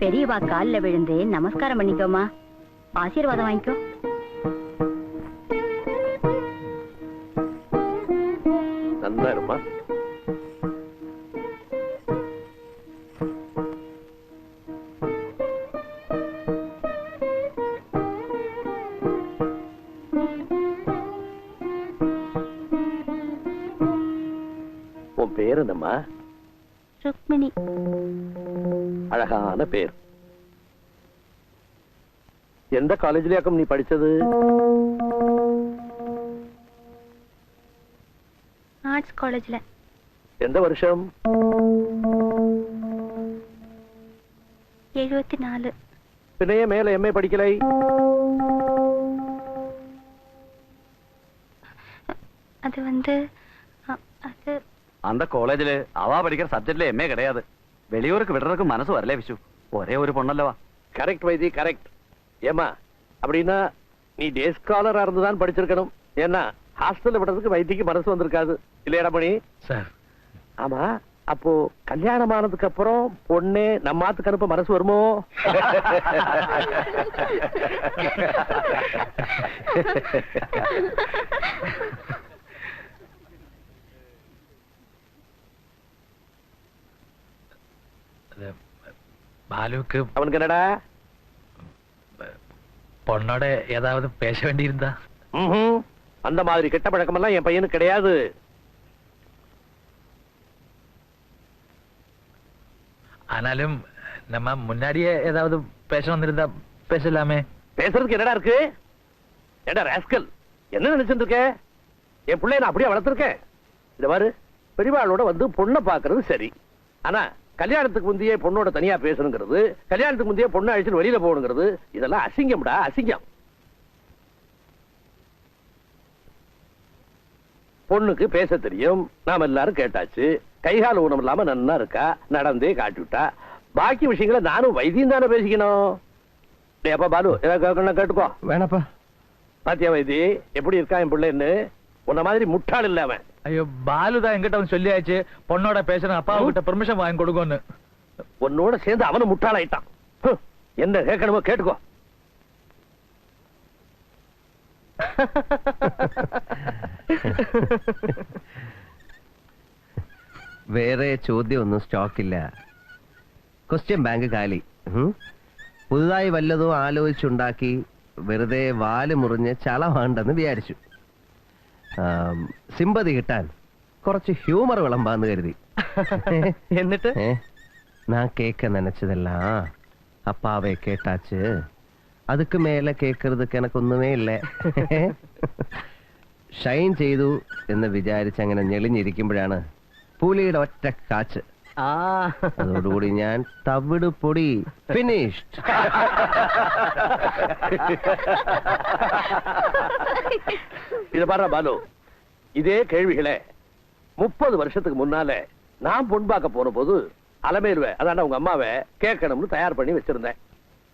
பெரியவா கால்ல விழுந்து நமஸ்காரம் பண்ணிக்கோமா. ஆசீர்வாதம் வாங்கிக்கோ. நன்னா இருமா உன் பேர் என்னம்மா? ருக்மிணி. அழகான பேர். எந்த காலேஜ்லயாக்கும் நீ படிச்சது? ஆர்ட்ஸ் காலேஜ்ல எந்த வருஷம்? எழுபத்தி நாலு பின்னையே மேல எம்ஏ படிக்கலை? அது வந்து அது அந்த കോളേജില് അവ படிக்கிற சப்ஜெக்ட்ல എം கிடையாது வெளியூருக்கு விடுறதுக்கு மனசு മനസ്സ് വരലേ ஒரே ஒரு ഒരു പൊണ്ണല്ലവാ கரெக்ட் வைதி கரெக்ட் ஏமா அப்படின்னா நீ டே ஸ்காலரா இருந்து படிச்சிருக்கணும் ஏன்னா ஹாஸ்டல்ல விடுறதுக்கு வைத்திக்கு மனசு வந்திருக்காது இல்லையாடா மணி சார் ஆமா அப்போ கல்யாணம் ஆனதுக்கு அப்புறம் பொண்ணே நம்ம ஆத்துக்கு அனுப்ப மனசு வருமோ பாலுவுக்கு அவனுக்கு என்னடா பொண்ணோட ஏதாவது பேச வேண்டியிருந்தா. அந்த மாதிரி கெட்ட பழக்கமெல்லாம் என் பையனுக்கு கிடையாது ஆனாலும் நம்ம முன்னாடியே ஏதாவது பேச வந்திருந்தா பேசலாமே பேசுறதுக்கு என்னடா இருக்கு ஏடா ராஸ்கல் என்ன நினைச்சிட்டு இருக்க என் பிள்ளைய நான் அப்படியே வளர்த்திருக்கேன் இந்த பாரு பெரியவாளோட வந்து பொண்ணை பாக்குறது சரி ஆனா கல்யாணத்துக்கு முந்தையே பொண்ணோட தனியா பேசணுங்கிறது கல்யாணத்துக்கு முந்தையே பொண்ணை அழிச்சுட்டு வெளியில போகணுங்கிறது இதெல்லாம் அசிங்கம்டா அசிங்கம். பொண்ணுக்கு பேச தெரியும் நாம எல்லாரும் கேட்டாச்சு. கைகால ஊனம் இல்லாம நன்னா இருக்கா நடந்தே காட்டி விட்டா பாக்கி விஷயங்களை நானும் வைத்தியம் தானே பேசிக்கணும். டேய் அப்பா பாலு ஏதாவது கேட்டுக்கோ. வேணாப்பா. பாத்தியா வைத்தி எப்படி இருக்கா என் பிள்ளைன்னு? உன்ன மாதிரி முட்டாள் இல்ல அவன் ஐயோ பாலு தான் எங்கிட்ட வந்து சொல்லியாச்சு பொண்ணோட பேசணும் அப்பா கிட்ட பெர்மிஷன் வாங்கி கொடுங்கன்னு உன்னோட சேர்ந்து அவனும் முட்டாளாயிட்டான் ஹம், என்ன கேட்கணுமோ கேட்டுக்கோ വേറെ ചോദ്യമൊന്നും സ്റ്റോക്കില്ല ക്വസ്റ്റ്യൻ ബാങ്ക് കാലി ഉം. പുതുതായി വല്ലതും ആലോചിച്ചുണ്ടാക്കി വെറുതെ വാല് മുറിഞ്ഞ് ചളവാണ്ടെന്ന് വിചാരിച്ചു ആം, സിമ്പതി കിട്ടാൻ കുറച്ച് ഹ്യൂമർ വിളമ്പാന്ന് കരുതി. എന്നിട്ട്? നാ കേക്ക നനച്ചതല്ല അപ്പാവെ കേട്ടാച്ച്. അതുക്ക് മേലെ കേക്കരുത് എനക്കൊന്നുമേ ഇല്ലേ? ഷൈൻ ചെയ്തു എന്ന് വിചാരിച്ച് അങ്ങനെ ഞെളിഞ്ഞിരിക്കുമ്പോഴാണ് പുലിയുടെ ഒറ്റ കാച്ച്. അതോടുകൂടി ഞാൻ തവിട് പൊടി ഫിനിഷ്ഡ് இத பாரு பாலு இதே கேள்விகளை முப்பது வருஷத்துக்கு முன்னால நான் பொன் பார்க்க போன போது அலமேலுவை அதாண்ட உங்க அம்மாவை கேட்கணும்னு தயார் பண்ணி வச்சிருந்தேன்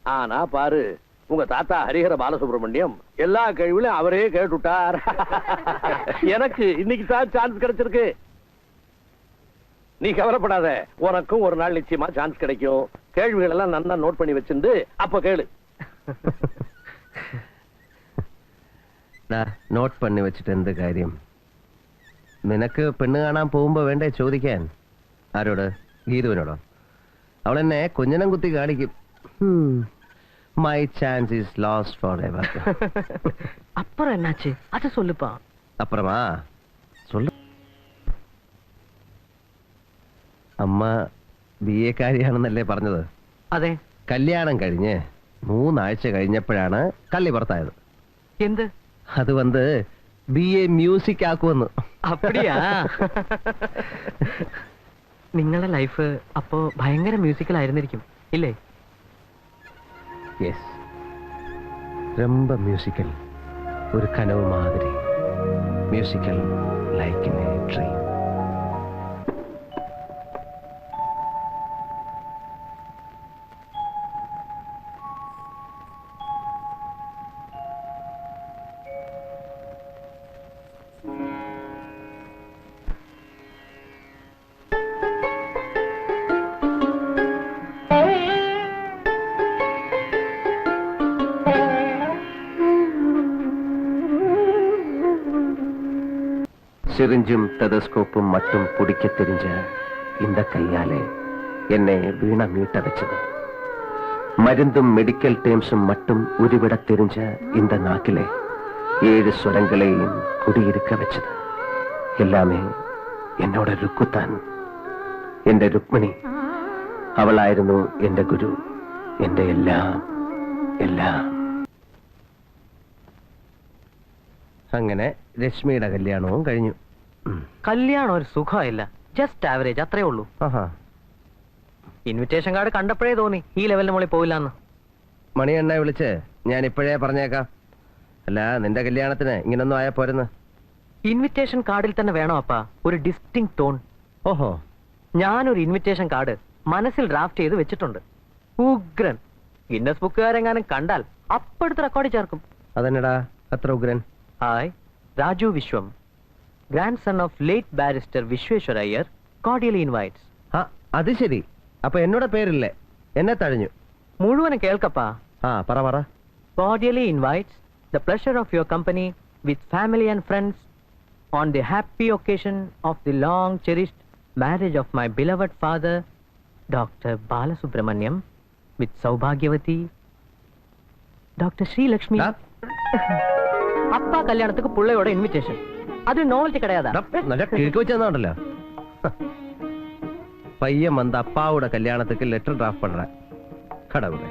ஆனா பாரு உங்க தாத்தா ஹரிஹர பாலசுப்ரமணியம் எல்லா கேள்வியும் அவரே கேட்டுட்டார் எனக்கு இன்னைக்கு தான் சான்ஸ் கிடைச்சிருக்கு நீ கவலைப்படாத உனக்கும் ஒரு நாள் நிச்சயமா சான்ஸ் கிடைக்கும் கேள்விகள் எல்லாம் நல்லா நோட் பண்ணி வச்சிருந்து அப்ப கேளு നോട്ട് പണി വെച്ചിട്ട് എന്ത് കാര്യം നിനക്ക് പെണ്ണ് കാണാൻ പോകുമ്പോ വേണ്ടേ ചോദിക്കാൻ ആരോട് ഗീതുവിനോടോ അവൾ എന്നെ കുഞ്ഞനം കുത്തി കാണിക്കും my chance is lost forever அப்புறம் என்னாச்சு அது சொல்லுப்பா അപ്പുറമാ അമ്മ ബി എക്കാരിയാണെന്നല്ലേ പറഞ്ഞത്? അതെ. കല്യാണം കഴിഞ്ഞ് മൂന്നാഴ്ച കഴിഞ്ഞപ്പോഴാണ് കള്ളി പുറത്തായത്. എന്ത്? അത് വന്ന് ബി എ മ്യൂസിക് ആക്കുമെന്ന്. അപ്പടിയാ? നിങ്ങളുടെ ലൈഫ് അപ്പോ ഭയങ്കര മ്യൂസിക്കൽ ആയിരുന്നിരിക്കും ഇല്ലേ? യെസ് രംബ മ്യൂസിക്കൽ ഒരു കനവ് മാതിരി മ്യൂസിക്കൽ ലൈക്ക് എ ഡ്രീം സിറിഞ്ചും ടെതസ്കോപ്പും മറ്റും പൊടിക്കത്തെരിഞ്ച് ഇന്ത കയ്യാലെ എന്നെ വീണ മീട്ടവച്ചത് മരുന്നും മെഡിക്കൽ ടേംസും മറ്റും ഉരുവിടത്തെരിഞ്ച ഇന്ത നാക്കിലെ ഏഴ് സ്വരങ്ങളെയും കുടിയിരുക്ക വെച്ചത്. എല്ലാമേ എന്നോട് രുക്കുത്താൻ. എന്റെ രുക്മിണി അവളായിരുന്നു എന്റെ ഗുരു. എന്റെ എല്ലാം എല്ലാം. അങ്ങനെ രശ്മിയുടെ കല്യാണവും കഴിഞ്ഞു. കല്യാണം ഒരു സുഖമില്ല. ജസ്റ്റ് ആവറേജ് അത്രേ ഉള്ളൂ. ആഹാ. ഇൻവിറ്റേഷൻ കാർഡ് കണ്ടപ്പോഴേ തോന്നി. ഈ ലെവലിന് മുകളിൽ മണി എണ്ണ വിളിച്ച് ഞാൻ ഇപ്പോഴേ പറഞ്ഞേക്കാം. അല്ല നിന്റെ കല്യാണത്തിന് ഇങ്ങനൊന്നും ആയാ പോരെന്ന്. ഇൻവിറ്റേഷൻ കാർഡിൽ തന്നെ വേണോ അപ്പാ? ഒരു ഡിസ്റ്റിങ് ടോൺ ഓഹോ. ഞാനൊരു ഇൻവിറ്റേഷൻ കാർഡ് മനസ്സിൽ ഡ്രാഫ്റ്റ് ചെയ്ത് വെച്ചിട്ടുണ്ട്. ഉഗ്രൻ. ഗിന്നസ് ബുക്കുകാരെങ്ങാനും കണ്ടാൽ അപ്പടുത്ത് റെക്കോർഡ് ചേർക്കും. അതെന്നടാ? അത്ര ഉഗ്രൻ. Hi Raju Vishwam, grandson of late barrister Vishweshwar Iyer, cordially invites. Invites ആ അത് ശരി അപ്പൊ എന്നോട് പേരില്ലേ എന്നെ തഴഞ്ഞു മുഴുവനും കേൾക്കപ്പാ ആ പറ പറ cordially invites the pleasure of your company with family and friends on the happy occasion of the long cherished marriage of my beloved father, Dr. Balasubramaniam, with Saubhagyavati, Dr. Sri Lakshmi. ഡാ, അപ്പാ കല്യാണത്തിക്ക് പുള്ളയോടെ invitation അത് novelty കടയാതാണല്ല പയ്യൻ മന്ത അപ്പാവുടെ കല്യാണത്തിക്ക് letter draft പണ്ട കടവുകൾ.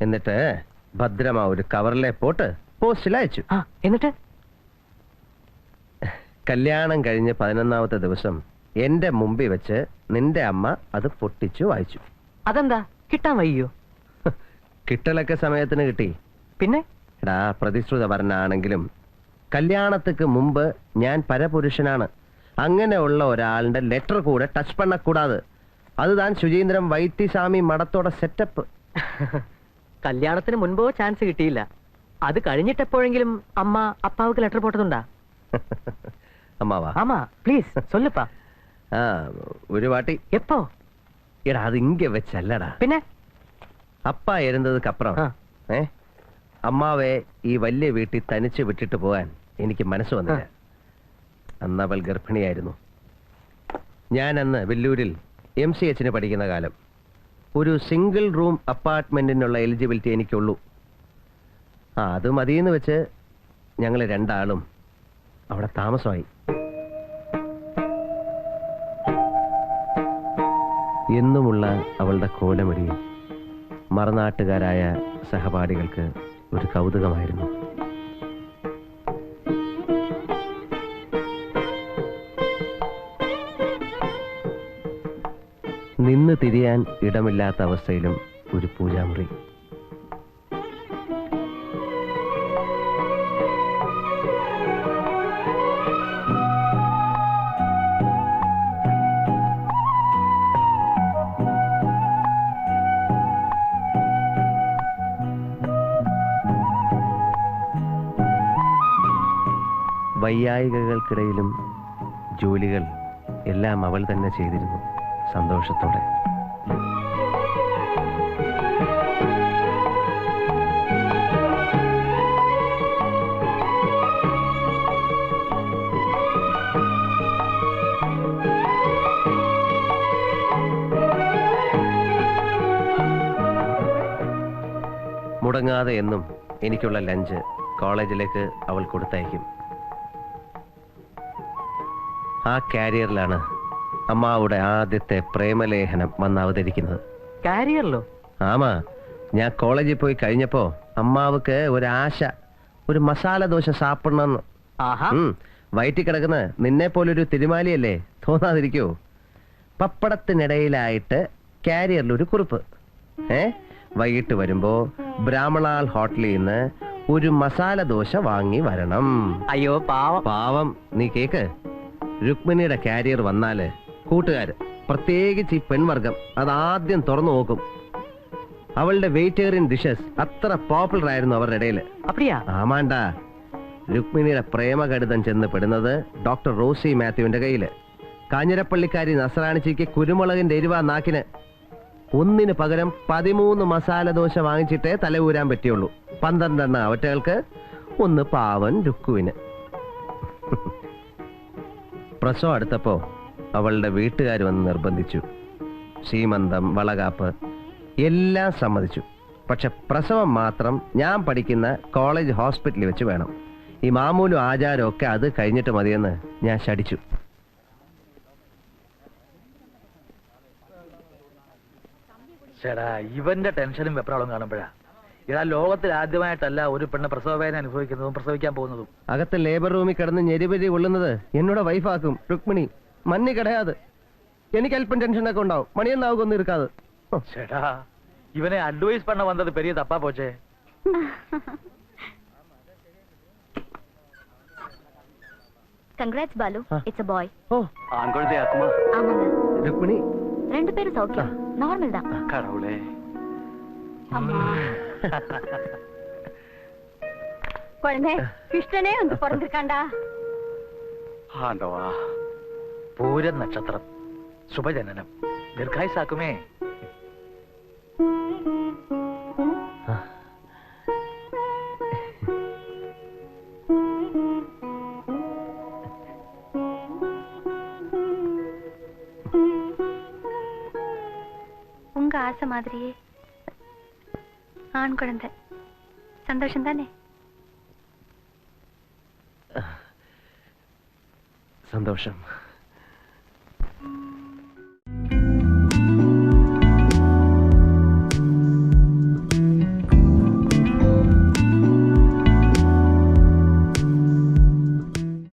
എന്നിട്ട് ഭദ്രമാ ഒരു കവറിലെ pot പോസ്റ്റിൽ അയച്ചു. ആ എന്നിട്ട്? കല്യാണം കഴിഞ്ഞ് പതിനൊന്നാമത്തെ ദിവസം എന്റെ മുമ്പിൽ വെച്ച് നിന്റെ അമ്മ അത് പൊട്ടിച്ചു വായിച്ചു. അതെന്താ? കിട്ടാൻ വയ്യോ? കിട്ടലൊക്കെ സമയത്തിന് കിട്ടി. പിന്നെ? എടാ പ്രതിശ്രുത വരനാണെങ്കിലും കല്യാണത്തിക്ക് മുമ്പ് ഞാൻ പരപുരുഷനാണ്. അങ്ങനെയുള്ള ഒരാളുടെ ലെറ്റർ കൂടെ ടച്ച് പണ്ണക്കൂടാതെ അത് താൻ ശുചീന്ദ്രം വൈത്തിസ്വാമി മടത്തോടെ സെറ്റപ്പ് കല്യാണത്തിന് മുൻപോ ചാൻസ് കിട്ടിയില്ല. അത് കഴിഞ്ഞിട്ടെപ്പോഴെങ്കിലും അമ്മ അപ്പാവുക്ക് ലെറ്റർ പോട്ടതുണ്ടാ? അമ്മാവാ? ആമാ പ്ലീസ് സൊല്ലുപ്പാ ആ ഒരു വാട്ടി. എപ്പോ? എടാ അത് ഇങ്ക വെച്ചല്ലടാ. പിന്നെ? അപ്പ ഇരുന്നതുക്ക് അപ്പുറം ആ. ഏ? അമ്മാവെ ഈ വലിയ വീട്ടിൽ തനിച്ച് വിട്ടിട്ട് പോകാൻ എനിക്ക് മനസ്സ് വന്നില്ല. അന്ന് അവൾ ഗർഭിണിയായിരുന്നു. ഞാൻ അന്ന് വെല്ലൂരിൽ എം സി എച്ചിന് പഠിക്കുന്ന കാലം. ഒരു സിംഗിൾ റൂം അപ്പാർട്ട്മെന്റിനുള്ള എലിജിബിലിറ്റി എനിക്കുള്ളൂ. ആ അത് മതിയെന്ന് വെച്ച് ഞങ്ങൾ രണ്ടാളും അവിടെ താമസമായി. എന്നുമുള്ള അവളുടെ കോലമൊഴി മറനാട്ടുകാരായ സഹപാഠികൾക്ക് ഒരു കൗതുകമായിരുന്നു. തിരിയാൻ ഇടമില്ലാത്ത അവസ്ഥയിലും ഒരു പൂജാമുറി. വയ്യായികകൾക്കിടയിലും ജോലികൾ എല്ലാം അവൾ തന്നെ ചെയ്തിരുന്നു സന്തോഷത്തോടെ. മുടങ്ങാതെ എന്നും എനിക്കുള്ള ലഞ്ച് കോളേജിലേക്ക് അവൾ കൊടുത്തയക്കും. ആ കാരിയറിലാണ് അമ്മാവുടെ ആദ്യത്തെ പ്രേമലേഖനം വന്ന് അവതരിക്കുന്നത്. കാരിയറിലോ ആമാ ഞാൻ കോളേജിൽ പോയി കഴിഞ്ഞപ്പോ അമ്മാവക്ക് ഒരാശ ഒരു മസാല ദോശ സാപ്പിടണമെന്ന്. ആഹാ. ഉം. വയറ്റിൽ കിടക്കുന്ന നിന്നെ പോലൊരു തിരുമാലിയല്ലേ? തോന്നാതിരിക്കോ. പപ്പടത്തിനിടയിലായിട്ട് കാരിയറിൽ ഒരു കുറിപ്പ്. ഏ? വൈകിട്ട് വരുമ്പോ ബ്രാഹ്മണാൽ ഹോട്ടലിൽ നിന്ന് ഒരു മസാല ദോശ വാങ്ങി വരണം. അയ്യോ പാവം. പാവം നീ കേക്ക്. രുക്മിണിയുടെ കാരിയർ വന്നാൽ കൂട്ടുകാര് പ്രത്യേകിച്ച് ഈ പെൺവർഗം അതാദ്യം തുറന്നു നോക്കും അവളുടെ വെജിറ്റേറിയൻ ഡിഷസ് അത്ര പോപ്പുലർ ആയിരുന്നു അവരുടെ ഇടയിൽ அப்படியா ആമാണ്ട രുക്മിണിയുടെ പ്രേമകടിതം ചെന്ന് പെടുന്നത് ഡോക്ടർ റോസി മാത്യുവിന്റെ കയ്യില് കാഞ്ഞിരപ്പള്ളിക്കാരി നസറാണിച്ചിക്ക് കുരുമുളകിന്റെ എരിവ നാക്കിന് ഒന്നിന് പകരം പതിമൂന്ന് മസാല ദോശ വാങ്ങിച്ചിട്ടേ തല ഊരാൻ പറ്റിയുള്ളൂ പന്ത്രണ്ടെണ്ണ അവറ്റകൾക്ക് ഒന്ന് പാവൻ രുക്കുവിന് പ്രസവം അടുത്തപ്പോ അവളുടെ വീട്ടുകാർ വന്ന് നിർബന്ധിച്ചു. സീമന്തം വളകാപ്പ് എല്ലാം സമ്മതിച്ചു. പക്ഷെ പ്രസവം മാത്രം ഞാൻ പഠിക്കുന്ന കോളേജ് ഹോസ്പിറ്റലിൽ വെച്ച് വേണം. ഈ മാമൂലും ആചാരവും ഒക്കെ അത് കഴിഞ്ഞിട്ട് മതിയെന്ന് ഞാൻ ശടിച്ചു ചേടാ ഇവന്റെ ടെൻഷനും വെപ്രാളും കാണുമ്പോഴാ. ഇതാ ലോകത്തിൽ ആദ്യമായിട്ടല്ല ഒരു പെണ്ണ് പ്രസവവേദന അനുഭവിക്കുന്നതും പ്രസവിക്കാൻ പോകുന്നതും. അകത്ത് ലേബർ റൂമിൽ കിടന്ന് ഞെരിപരി കൊള്ളുന്നത് എന്നോട് വൈഫാക്കും രുക്മിണി. മഞ്ഞ് കിടയാത് എനിക്ക് അല്പം ടെൻഷനൊക്കെ ഉണ്ടാവും മണിയെന്നാവുകൊന്നും ഇരിക്കാതെ ഓ, ചേടാ ഇവനെ അഡ്വൈസ് பண்ண വന്നത് Periya തപ്പാ പോച്ചേ congrats Balu ah. It's a பாய் ഓ ആൺകുഴന്തയാക്കുമോ ஆமாங்க രുക്മിണി ரெண்டு பேரும் சௌக்கியம் நார்மல் தான் കടവുളേ அம்மா குழந்தை கிருஷ்ணனே வந்து பிறந்திருக்காண்டா ആണ്ടവാ പൂരം നക്ഷത്രം ശുഭജനനം ദീർഘായുസാക്കുമേ உங்க ஆசை மாதிரியே ஆண் குழந்தை சந்தோஷம் தானே സന്തോഷം